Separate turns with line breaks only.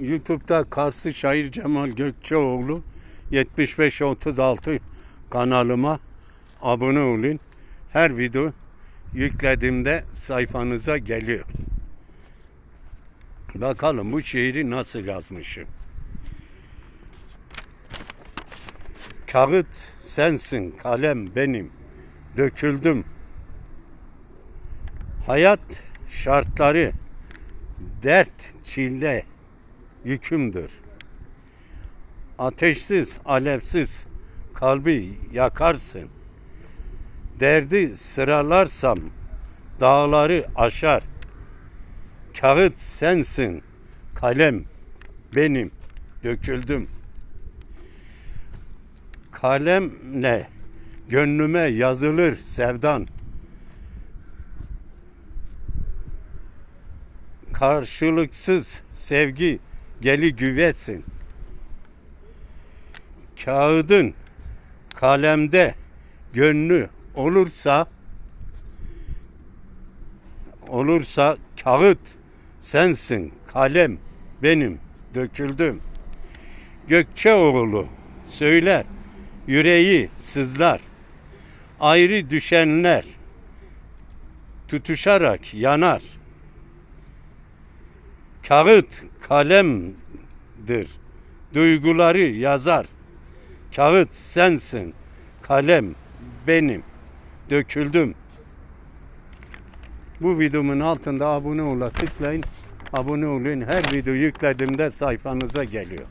YouTube'da Karşı Şair Cemal Gökçeoğlu 7536 kanalıma abone olun. Her video yüklediğimde sayfanıza geliyor. Bakalım bu şiiri nasıl yazmışım. Kağıt sensin, kalem benim. Döküldüm. Hayat şartları dert, çile yükümdür. Ateşsiz, alevsiz kalbi yakarsın. Derdi sıralarsam dağları aşar. Kağıt sensin, kalem benim, döküldüm. Kalemle gönlüme yazılır sevdan. Karşılıksız sevgi geli güvesin. Kağıdın kalemde gönlü olursa olursa kağıt sensin kalem benim döküldüm. Gökçeoğlu söyler yüreği sızlar. Ayrı düşenler tutuşarak yanar. Kağıt kalemdir. Duyguları yazar. Kağıt sensin. Kalem benim. Döküldüm. Bu videomun altında abone ola tıklayın. Abone olun. Her video yüklediğimde sayfanıza geliyor.